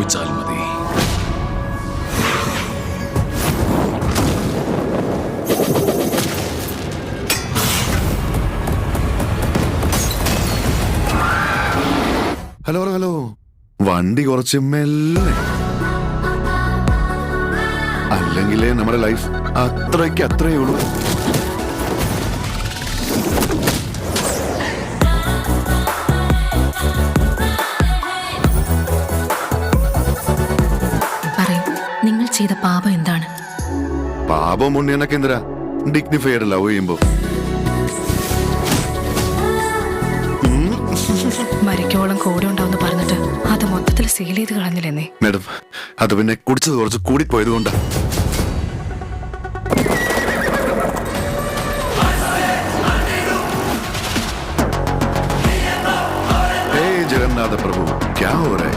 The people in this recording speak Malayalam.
ഉറപ്പിച്ചാൽ മതി. Hello hello. വണ്ടി കുറച്ച് മെല്ലെ. അല്ലെങ്കിലേ നമ്മുടെ ലൈഫ് അത്രയ്ക്ക് അത്രയേ ഉള്ളൂ. നിങ്ങൾ ചെയ്ത പാപം എന്താണ്? പാപം ഉണ്ണിയെന്നൊക്കെ എന്തിനാ? ഡിഗ്നിഫൈഡ് ലവ് ചെയ്യുമ്പോ. മരിക്കോളം കൂടെ ഉണ്ടാവുന്ന പറഞ്ഞിട്ട് അത് മൊത്തത്തിൽ സീൽ ചെയ്ത് കളഞ്ഞില്ലെന്നേ മേഡം അത് പിന്നെ കുടിച്ചത് കുറച്ച് കൂടി പോയത് കൊണ്ടാ. ജഗന്നാഥ പ്രഭു ക്യാ ഹോ റേ